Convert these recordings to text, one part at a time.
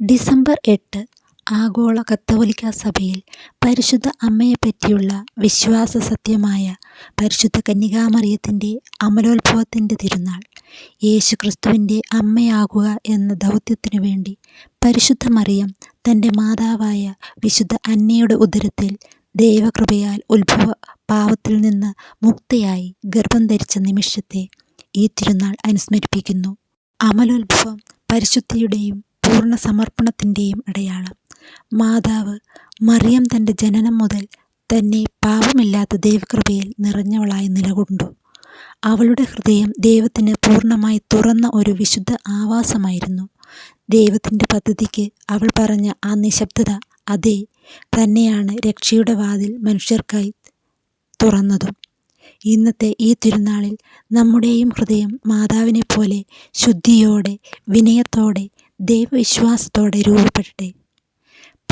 December എട്ട് ആഗോള കത്തോലിക്ക സഭയിൽ പരിശുദ്ധ അമ്മയെപ്പറ്റിയുള്ള വിശ്വാസ സത്യമായ പരിശുദ്ധ കന്യകാമറിയത്തിന്റെ അമലോത്ഭവത്തിന്റെ തിരുനാൾ. യേശു ക്രിസ്തുവിന്റെ അമ്മയാകുക എന്ന ദൗത്യത്തിനു വേണ്ടി പരിശുദ്ധ മറിയം തന്റെ മാതാവായ വിശുദ്ധ അന്നയുടെ ഉദരത്തിൽ ദൈവകൃപയാൽ ഉത്ഭവ പാവത്തിൽ നിന്ന് മുക്തയായി ഗർഭം ധരിച്ച നിമിഷത്തെ ഈ തിരുനാൾ അനുസ്മരിപ്പിക്കുന്നു. അമലോത്ഭവം പരിശുദ്ധിയുടെയും പൂർണ സമർപ്പണത്തിന്റെയും അടയാളം. മാതാവ് മറിയം തന്റെ ജനനം മുതൽ തന്നെ പാപമില്ലാത്ത ദൈവകൃപയിൽ നിറഞ്ഞവളായി നിലകൊണ്ടു. അവളുടെ ഹൃദയം ദൈവത്തിന് പൂർണമായി തുറന്ന ഒരു വിശുദ്ധ ആവാസമായിരുന്നു. ദൈവത്തിന്റെ പദ്ധതിക്ക് അവൾ പറഞ്ഞ ആ നിശബ്ദത അതേ തന്നെയാണ് രക്ഷയുടെ വാതിൽ മനുഷ്യർക്കായി തുറന്നതും. ഇന്നത്തെ ഈ തിരുനാളിൽ നമ്മുടെയും ഹൃദയം മാതാവിനെ പോലെ ശുദ്ധിയോടെ വിനയത്തോടെ ദൈവവിശ്വാസത്തോടെ രൂപപ്പെടട്ടെ.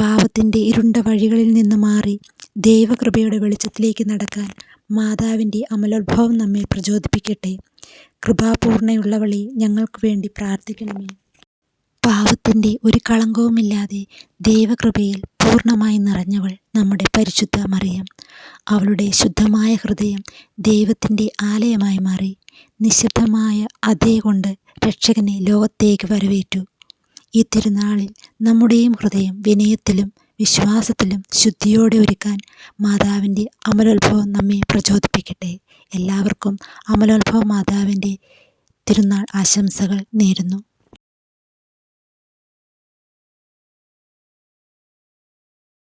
പാപത്തിന്റെ ഇരുണ്ട വഴികളിൽ നിന്ന് മാറി ദൈവകൃപയുടെ വെളിച്ചത്തിലേക്ക് നടക്കാൻ മാതാവിന്റെ അമലോത്ഭവം നമ്മെ പ്രചോദിപ്പിക്കട്ടെ. കൃപാപൂർണയുള്ളവളെ ഞങ്ങൾക്ക് വേണ്ടി പ്രാർത്ഥിക്കണമേ. പാവത്തിന്റെ ഒരു കളങ്കവുമില്ലാതെ ദൈവകൃപയിൽ പൂർണമായി നിറഞ്ഞവൾ നമ്മുടെ പരിശുദ്ധ മറിയം. അവളുടെ ശുദ്ധമായ ഹൃദയം ദൈവത്തിന്റെ ആലയമായി മാറി നിശബ്ദമായ അതേ കൊണ്ട് രക്ഷകനെ ലോകത്തേക്ക് വരവേറ്റു. ഈ തിരുനാളിൽ നമ്മുടെയും ഹൃദയം വിനയത്തിലും വിശ്വാസത്തിലും ശുദ്ധിയോടെ ഒരുക്കാൻ മാതാവിന്റെ അമലോത്ഭവം നമ്മെ പ്രചോദിപ്പിക്കട്ടെ. എല്ലാവർക്കും അമലോത്ഭവ മാതാവിന്റെ തിരുനാൾ ആശംസകൾ നേരുന്നു.